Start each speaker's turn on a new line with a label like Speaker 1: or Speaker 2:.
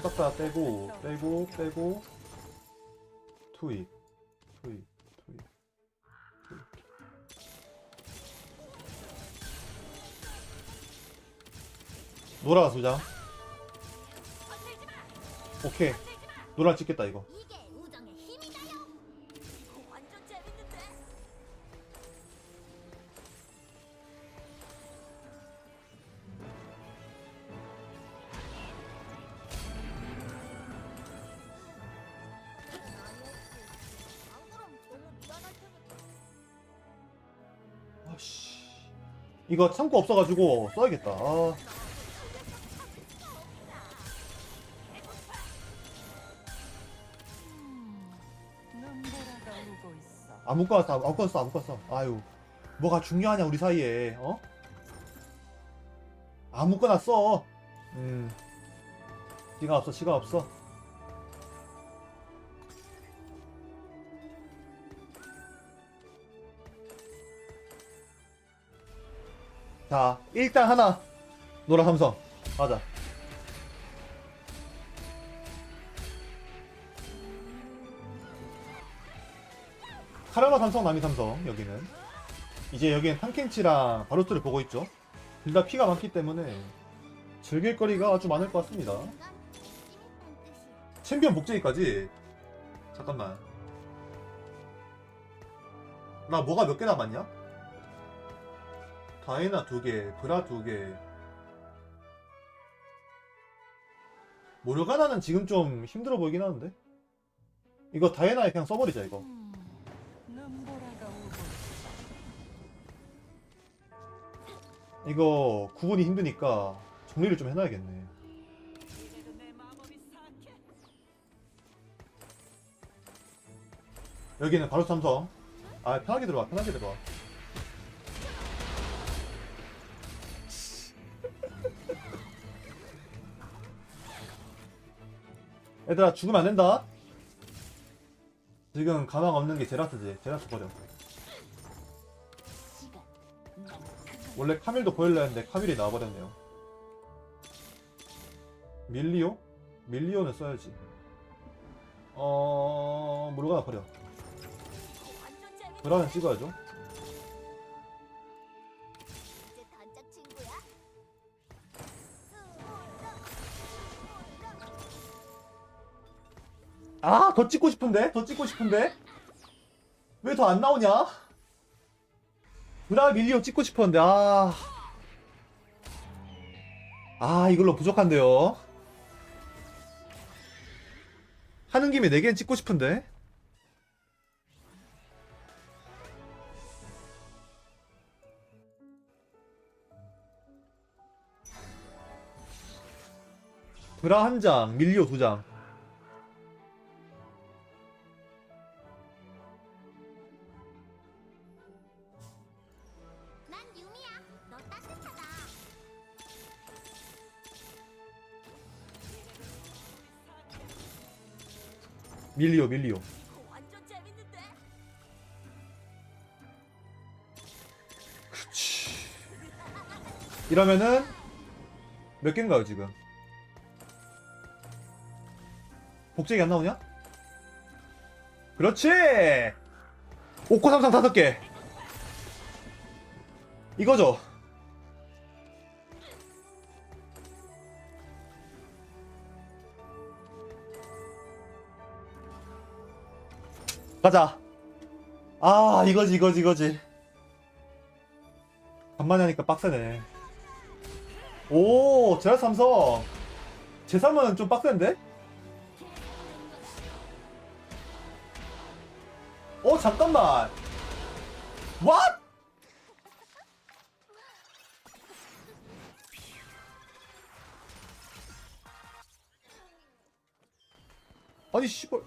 Speaker 1: 싹다 빼고 빼고 빼고. 투입. 투입 투입. 노라 소장. 오케이. 노라 찍겠다 이거
Speaker 2: 이거
Speaker 1: 창고 없어가지고 써야겠다. 아. 아무거나 써 아무거나 써 아무거나 써. 아유 뭐가 중요하냐 우리 사이에 어? 아무거나 써 음. 시간 없어 시간 없어 자 일단 하나 노라 삼성. 가자. 카라마 삼성 남이 삼성 여기는. 이제 여기는 탕켄치랑 바루스를 보고 있죠. 둘 다 피가 많기 때문에 즐길 거리가 아주 많을 것 같습니다. 챔피언 복제기까지. 잠깐만. 나 뭐가 몇 개 남았냐? 다이나 두 개 브라 두 개 모르가나는 지금 좀 힘들어 보이긴 하는데 이거 다이나에 그냥 써버리자 이거. 이거 구분이 힘드니까 정리를 좀 해놔야겠네. 여기는 바로 삼성 아 편하게 들어와 편하게 들어와 얘들아 죽으면 안 된다 지금 가망 없는 게 제라스지 제라스 버려
Speaker 2: 시간.
Speaker 1: 원래 카밀도 보일라 했는데 카밀이 나와버렸네요 밀리오? 밀리오는 써야지 어... 모르가나 버려. 브라는 찍어야죠 아, 더 찍고 싶은데? 더 찍고 싶은데? 왜 더 안 나오냐? 브라 밀리오 찍고 싶었는데, 아. 아, 이걸로 부족한데요. 하는 김에 4개는 찍고 싶은데? 브라 한 장, 밀리오 두 장. 밀리오, 밀리오.
Speaker 2: 완전 재밌는데.
Speaker 1: 이러면은 몇 개인가요 지금? 복제기 안 나오냐? 그렇지. 오코 삼성 다섯 개. 이거죠. 가자. 아 이거지 이거지 이거지. 간만에 하니까 빡세네. 오, 제라 삼성. 제3은 좀 빡센데? 어, 잠깐만. What? 아니, 씨발.